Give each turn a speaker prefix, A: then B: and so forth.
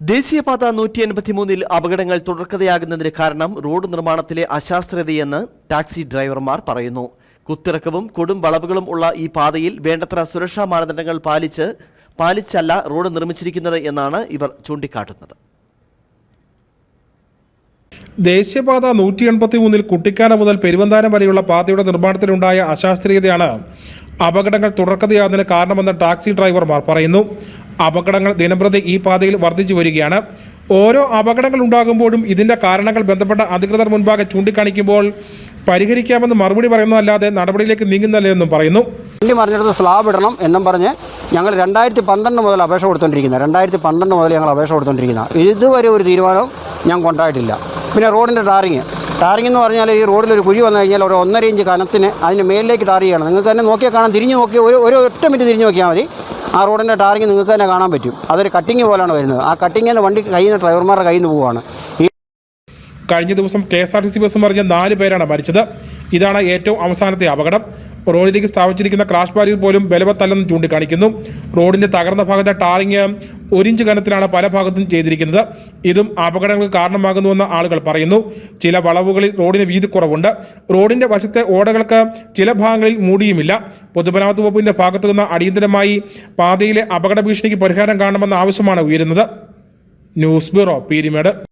A: ദേശീയപാത നൂറ്റി എൺപത്തിമൂന്നിൽ അപകടങ്ങൾ തുടർക്കഥയാകുന്നതിന് കാരണം റോഡ് നിർമ്മാണത്തിലെ അശാസ്ത്രതയെന്ന് ടാക്സി ഡ്രൈവർമാർ പറയുന്നു. കുത്തിറക്കവും കൊടും വളവുകളും ഉള്ള ഈ പാതയിൽ വേണ്ടത്ര സുരക്ഷാ മാനദണ്ഡങ്ങൾ പാലിച്ച് പാലിച്ചല്ല റോഡ് നിർമ്മിച്ചിരിക്കുന്നത് എന്നാണ് ഇവർ ചൂണ്ടിക്കാട്ടുന്നത്.
B: ദേശീയപാത നൂറ്റി എൺപത്തി മൂന്നിൽ കുട്ടിക്കാന മുതൽ പെരുവന്താനം വരെയുള്ള പാതയുടെ നിർമ്മാണത്തിലുണ്ടായ അശാസ്ത്രീയതയാണ് അപകടങ്ങൾ തുടർക്കഥയാകുന്നതിന് കാരണമെന്ന് ടാക്സി ഡ്രൈവർമാർ പറയുന്നു. അപകടങ്ങൾ ദിനംപ്രതി ഈ പാതയിൽ വർദ്ധിച്ചു വരികയാണ്. ഓരോ അപകടങ്ങൾ ഉണ്ടാകുമ്പോഴും ഇതിന്റെ കാരണങ്ങൾ ബന്ധപ്പെട്ട അധികൃതർ മുൻപാകെ ചൂണ്ടിക്കാണിക്കുമ്പോൾ പരിഹരിക്കാമെന്ന് മറുപടി പറയുന്നതല്ലാതെ നടപടിയിലേക്ക് നീങ്ങുന്നില്ല എന്നും പറയുന്നു.
C: വണ്ടി മറിഞ്ഞെടുത്ത് സ്ലാബ് ഇടണം എന്നും പറഞ്ഞ് ഞങ്ങൾ രണ്ടായിരത്തി പന്ത്രണ്ട് മുതൽ അപേക്ഷ കൊടുത്തോണ്ടിരിക്കുന്നത് രണ്ടായിരത്തി പന്ത്രണ്ട് മുതൽ ഞങ്ങൾ അപേക്ഷ കൊടുത്തോണ്ടിരിക്കുന്നത് ഇതുവരെ ഒരു തീരുമാനവും ഞാൻ കൊണ്ടായിട്ടില്ല പിന്നെ റോഡിന്റെ ടാറിങ്. ടാറിങ് എന്ന് പറഞ്ഞാൽ ഈ റോഡിൽ ഒരു കുഴി വന്നു കഴിഞ്ഞാൽ ഒരു ഒന്നര ഇഞ്ച് കനത്തിന് അതിന് മേലിലേക്ക് ടാറിയാണ് നിങ്ങൾക്ക് തന്നെ നോക്കിയാൽ കാണാൻ തിരിഞ്ഞു നോക്കിയാൽ ഒരു ഒരു ഒറ്റ മിനിറ്റ് തിരിഞ്ഞു നോക്കിയാൽ മതി. ആ റോഡിന്റെ ടാറിങ് നിങ്ങൾക്ക് തന്നെ കാണാൻ പറ്റും. അതൊരു കട്ടിങ് പോലാണ് വരുന്നത്. ആ കട്ടിങ്ങിൽ നിന്ന് വണ്ടി കയ്യിൽ നിന്ന് ഡ്രൈവർമാരുടെ കയ്യിൽ നിന്ന് പോവുകയാണ്
B: കഴിഞ്ഞ ദിവസം K S R T C bus മറിഞ്ഞ നാല് പേരാണ് മരിച്ചത്. ഇതാണ് ഏറ്റവും അവസാനത്തെ അപകടം. റോഡിലേക്ക് സ്ഥാപിച്ചിരിക്കുന്ന ക്രാഷ് ബാരിയർ പോലും ബലവത്തല്ലെന്ന് ചൂണ്ടിക്കാണിക്കുന്നു. റോഡിന്റെ തകർന്ന ഭാഗത്തെ ടാറിങ് ഒരിഞ്ച് കനത്തിലാണ് പല ഭാഗത്തും ചെയ്തിരിക്കുന്നത്. ഇതും അപകടങ്ങൾക്ക് കാരണമാകുന്നുവെന്ന് ആളുകൾ പറയുന്നു. ചില വളവുകളിൽ റോഡിന് വീതി കുറവുണ്ട്. റോഡിന്റെ വശത്തെ ഓടകൾക്ക് ചില ഭാഗങ്ങളിൽ മൂടിയുമില്ല. പൊതുമരാമത്ത് വകുപ്പിന്റെ ഭാഗത്തു നിന്ന് അടിയന്തരമായി പാതയിലെ അപകട ഭീഷണിക്ക് പരിഹാരം കാണണമെന്ന ആവശ്യമാണ് ഉയരുന്നത്. News bureau Peermade.